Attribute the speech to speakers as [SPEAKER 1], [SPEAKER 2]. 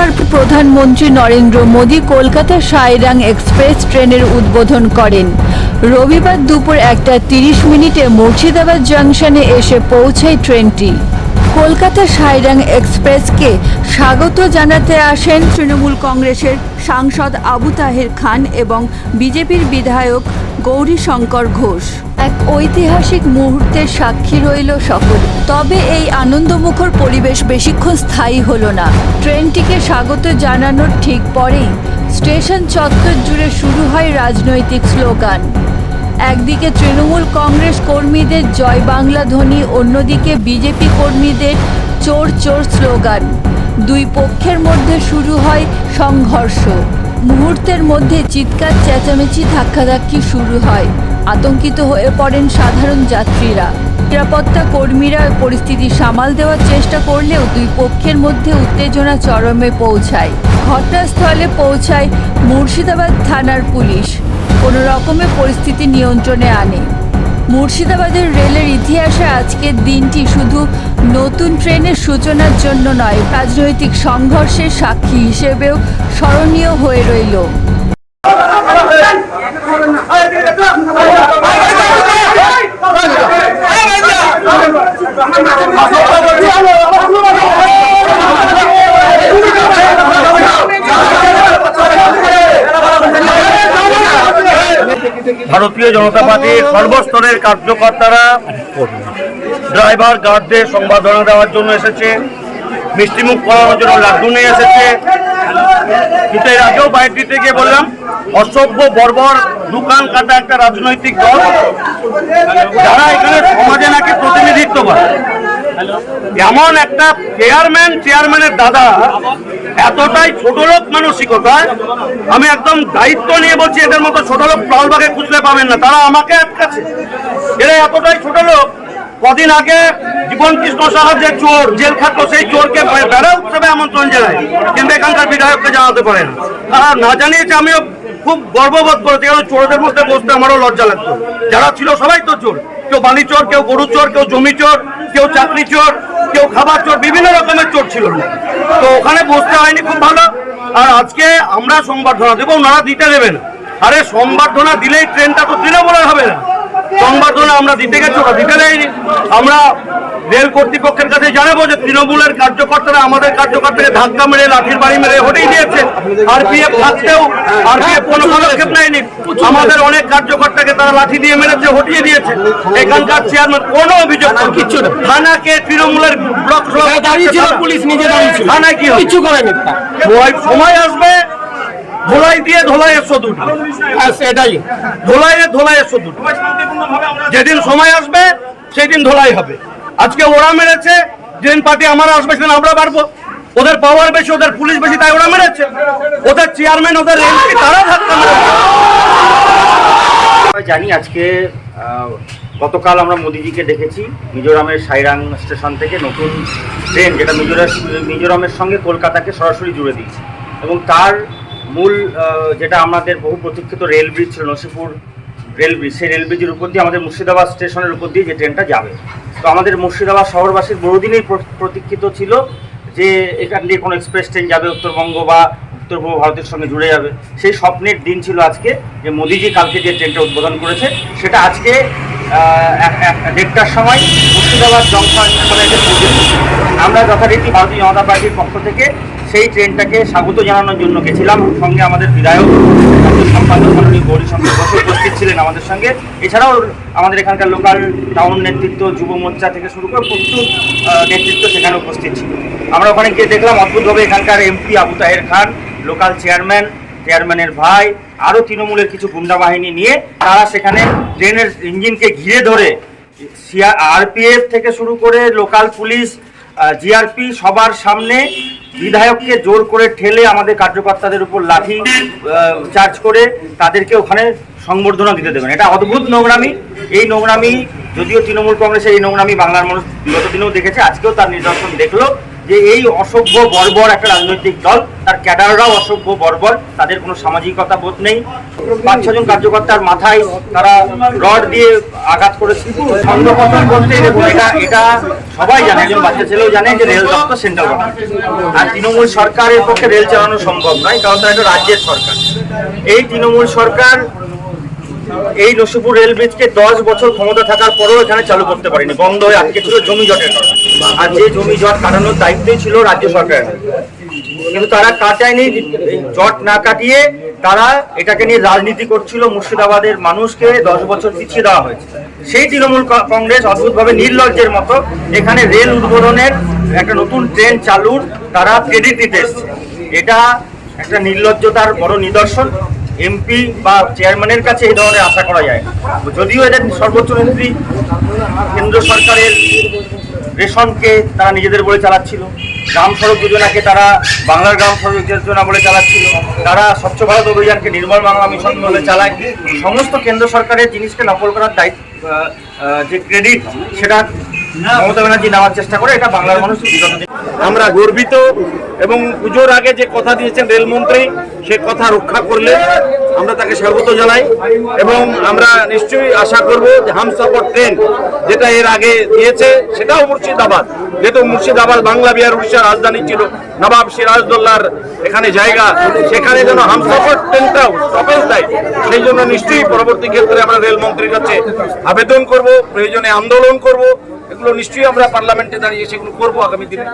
[SPEAKER 1] রবিবার প্রধানমন্ত্রী নরেন্দ্র মোদী কলকাতা সাইরাং এক্সপ্রেস ট্রেনের উদ্বোধন করেন। রবিবার দুপুর একটা তিরিশ মিনিটে মুর্শিদাবাদ জংশনে এসে পৌঁছায় ট্রেনটি। কলকাতা সাইরাং এক্সপ্রেসকে স্বাগত জানাতে আসেন তৃণমূল কংগ্রেসের সাংসদ আবু তাহের খান এবং বিজেপির বিধায়ক গৌরীশঙ্কর ঘোষ। এক ঐতিহাসিক মুহূর্তের সাক্ষী রইল সকলে। তবে এই আনন্দমুখর পরিবেশ বেশিক্ষণ স্থায়ী হলো না। ট্রেনটিকে স্বাগত জানানোর ঠিক পরেই স্টেশন চত্বর জুড়ে শুরু হয় রাজনৈতিক স্লোগান। একদিকে তৃণমূল কংগ্রেস কর্মীদের জয় বাংলা ধ্বনি, অন্যদিকে বিজেপি কর্মীদের চোর চোর স্লোগান। দুই পক্ষের মধ্যে শুরু হয় সংঘর্ষ। মুহূর্তের মধ্যে চিৎকার, চেঁচামেচি, ধাক্কাধাক্কি শুরু হয়। আতঙ্কিত হয়ে পড়েন সাধারণ যাত্রীরা। নিরাপত্তা কর্মীরা পরিস্থিতি সামাল দেওয়ার চেষ্টা করলেও দুই পক্ষের মধ্যে উত্তেজনা চরমে পৌঁছায়। ঘটনাস্থলে পৌঁছায় মুর্শিদাবাদ থানার পুলিশ। কোনো রকমে পরিস্থিতি নিয়ন্ত্রণে আনে। মুর্শিদাবাদের রেলের ইতিহাসে আজকের দিনটি শুধু নতুন ট্রেনের সূচনার জন্য নয়, রাজনৈতিক সংঘর্ষের সাক্ষী হিসেবেও স্মরণীয় হয়ে রইল।
[SPEAKER 2] ভারতীয় জনতা পার্টির সর্বস্তরের কার্যকর্তারা ড্রাইভার গার্ডদের সংবর্ধনা দেওয়ার জন্য এসেছে। মিষ্টিমুখ করানোর জন্য লাড্ডু নিয়ে এসেছে। কিন্তু এর আগেও বাইরে গিয়ে বললাম, অসভ্য, বর্বর দোকান কাটা একটা রাজনৈতিক দল। যারা এখানে সমাজে নাকি প্রতিনিধিত্ব করে। এমন একটা চেয়ারম্যান, চেয়ারম্যানের দাদা, এতটাই ছোট লোক মানসিকতা আমি একদম দায়িত্ব নিয়ে বলছি, এদের মতো ছোট লোক প্রহলবাগে খুঁজলে পাবেন না। তারা আমাকে আটকাছে এরা এতটাই ছোট লোক কদিন আগে জীবন কৃষ্ণ সাহার যে চোর, জেল খাটলো, সেই চোরকে বেড়া উৎসবে আমন্ত্রণ জানায়। কিন্তু এখানকার বিধায়ককে জানাতে পারে না। তারা না জানিয়েছে, আমিও খুব গর্ববোধ করেছি কারণ চোরদের মধ্যে বসতে আমারও লজ্জা লাগতো। যারা ছিল সবাই তো চোর। কেউ বালি চোর, কেউ গরু চোর, কেউ জমি চোর, কেউ চাকরি চোর, কেউ খাবার চোর, বিভিন্ন রকমের চোর ছিল। তো ওখানে বসতে হয়নি, খুব ভালো। আর আজকে আমরা সংবর্ধনা দেবো, ওনারা দিতে দেবেন। আরে, সংবর্ধনা দিলেই ট্রেনটা তো তৃণমূলের হবে না। সংবর্ধনা আমরা দিতে গেছি ওরা দিতে দেয়নি। আমরা রেল কর্তৃপক্ষের কাছে জানাব যে তৃণমূলের কার্যকর্তারা আমাদের কার্যকর্তাকে ধাক্কা মেরে লাঠির বাড়ি মেরে হটেই দিয়েছে। আরপিএফ থাকতেও আরপিএফ কোনো পদক্ষেপ নেয়নি। আমাদের অনেক কার্যকর্তাকে তারা লাঠি দিয়ে মেরেছে হটিয়ে দিয়েছে। এখানকার চেয়ারম্যান কোনো অভিযোগ।
[SPEAKER 3] কিচ্ছু না।
[SPEAKER 2] থানাকে তৃণমূলের ব্লক
[SPEAKER 3] দাঁড়িয়েছিল পুলিশ নিজে দাঁড়িয়েছিল
[SPEAKER 2] থানায় কি
[SPEAKER 3] কিচ্ছু করেনি।
[SPEAKER 2] সময় আসবে ধোলাই দিয়ে ধোলাইয়ের শোধ উঠবে
[SPEAKER 3] আর সেটাই।
[SPEAKER 2] ধোলাইয়ে ধোলাইয়ের শোধ উঠবে যেদিন সময় আসবে সেদিন ধোলাই হবে। আজকে ওরা মেরেছে যেদিন পার্টি আমার আসবে সেদিন আমরা বাড়বো ওদের পাওয়ার বেশি ওদের পুলিশ বেশি তাই ওরা মেরেছে। ওদের চেয়ারম্যান ওদের এমপি তারা ধাক্কা মেরেছে।
[SPEAKER 4] আমরা জানি আজকে গতকাল আমরা মোদিজিকে দেখেছি মিজোরামের সাইরাং স্টেশন থেকে নতুন ট্রেন যেটা মিজোরাম মিজোরামের সঙ্গে কলকাতাকে সরাসরি জুড়ে দিয়েছে। এবং তার মূল যেটা আমাদের বহু প্রতীক্ষিত রেল ব্রিজ ছিল, নসিপুর রেল ব্রিজ, সেই রেল ব্রিজের উপর দিয়ে আমাদের মুর্শিদাবাদ স্টেশনের উপর দিয়ে যে ট্রেনটা যাবে। তো আমাদের মুর্শিদাবাদ শহরবাসীর বহুদিনেই প্র- প্রতীক্ষিত ছিল যে এখান দিয়ে কোনো এক্সপ্রেস ট্রেন যাবে উত্তরবঙ্গ বা উত্তর পূর্ব ভারতের সঙ্গে জুড়ে যাবে। সেই স্বপ্নের দিন ছিল আজকে যে মোদিজি কালকে যে ট্রেনটা উদ্বোধন করেছে, সেটা আজকে দেড়টার সময় মুর্শিদাবাদ জংশন আমরা যথারীতি ভারতীয় জনতা পার্টির পক্ষ থেকে সেই ট্রেনটাকে স্বাগত জানানোর জন্য গেছিলাম। সঙ্গে আমাদের বিধায়ক সম্পাদক মাননীয় গৌরী শঙ্কর বসু উপস্থিত ছিলেন আমাদের সঙ্গে। এছাড়াও আমাদের এখানকার লোকাল টাউন নেতৃত্ব, যুব মোর্চা থেকে শুরু করে প্রচুর নেতৃত্ব সেখানে উপস্থিত ছিল। আমরা ওখানে গিয়ে দেখলাম অদ্ভুতভাবে এখানকার MP Abu Taher Khan, local chairman, চেয়ারম্যানের ভাই, আরও তৃণমূলের কিছু গুন্ডা বাহিনী নিয়ে তারা সেখানে ট্রেনের ইঞ্জিনকে ঘিরে ধরে আরপিএফ থেকে শুরু করে লোকাল পুলিশ জিআরপি সবার সামনে বিধায়ককে জোর করে ঠেলে আমাদের কার্যকর্তাদের উপর লাঠি চার্জ করে তাদেরকে ওখানে সংবর্ধনা দিতে দেবেন। এটা অদ্ভুত নোংরামি। এই নোংরামি, যদিও তৃণমূল কংগ্রেসের এই নোংরামি বাংলার মানুষ বিগত দিনেও দেখেছে, আজকেও তার নিদর্শন দেখল। যে এই অসভ্য, বর্বর একটা রাজনৈতিক দল, তার ক্যাডাররাও অসভ্য, বর্বর, তাদের কোনো সামাজিকতা বোধ নেই। পাঁচ, ছজন কার্যকর্তার মাথায় তারা রড দিয়ে আঘাত করেছে। খণ্ডপতন বলতে এটা এটা সবাই জানে, একজন বাচ্চা ছেলেও জানে যে রেল দপ্তর সেন্ট্রাল গভর্নমেন্ট। আর তৃণমূল সরকারের পক্ষে রেল চালানো সম্ভব নয়, কারণ তারা একটা রাজ্যের সরকার। এই তৃণমূল সরকার এই নসিপুর রেল ব্রিজকে দশ বছর ক্ষমতা থাকার পরেও এখানে চালু করতে পারেনি। বন্ধ হয়ে আটকে ছিল জমি জটের আর যে জমি জট কাটানোর দায়িত্বই ছিল রাজ্য সরকারের। কিন্তু তারা কাটায়নি, জট না কাটিয়ে তারা এটাকে নিয়ে রাজনীতি করছিল, মুর্শিদাবাদের মানুষকে দশ বছর পিছিয়ে দেওয়া হয়েছে। সেই তৃণমূল কংগ্রেস অদ্ভুতভাবে নির্লজ্জের মতো এখানে রেল উদ্বোধনের একটা নতুন ট্রেন চালুর তারা ক্রেডিট দিতে এটা একটা নির্লজ্জতার বড় নিদর্শন। এমপি বা চেয়ারম্যানের কাছে এই ধরনের আশা করা যায় যদিও এদের সর্বোচ্চ নেত্রী কেন্দ্র সরকারের রেশনকে তারা নিজেদের বলে চালাচ্ছিল, গ্রাম সড়ক যোজনাকে তারা বাংলার গ্রাম সড়ক যোজনা বলে চালাচ্ছিল, তারা স্বচ্ছ ভারত অভিযানকে নির্মল বাংলা মিশন বলে চালায়। সমস্ত কেন্দ্র সরকারের জিনিসকে নকল করার দায়িত্ব যে ক্রেডিট সেটা মমতা ব্যানার্জি নেওয়ার চেষ্টা করে, এটা বাংলার মানুষ
[SPEAKER 5] আমরা গর্বিত এবং পুজোর আগে যে কথা দিয়েছেন রেলমন্ত্রী, সে কথা রক্ষা করলে আমরা তাকে স্বাগত জানাই এবং আমরা নিশ্চয়ই আশা করব যে হামসাফর ট্রেন যেটা এর আগে দিয়েছে, সেটাও মুর্শিদাবাদ। যেহেতু মুর্শিদাবাদ বাংলা, বিহার, উড়িষ্যার রাজধানী ছিল, নবাব সিরাজদোল্লার এখানে জায়গা, সেখানে যেন হামসাফর ট্রেনটাও স্টপেজ দেয়, সেই জন্য নিশ্চয়ই পরবর্তী ক্ষেত্রে আমরা রেলমন্ত্রীর কাছে আবেদন করব, প্রয়োজনে আন্দোলন করব, এগুলো নিশ্চয়ই আমরা পার্লামেন্টে দাঁড়িয়ে সেগুলো করব আগামী দিনে।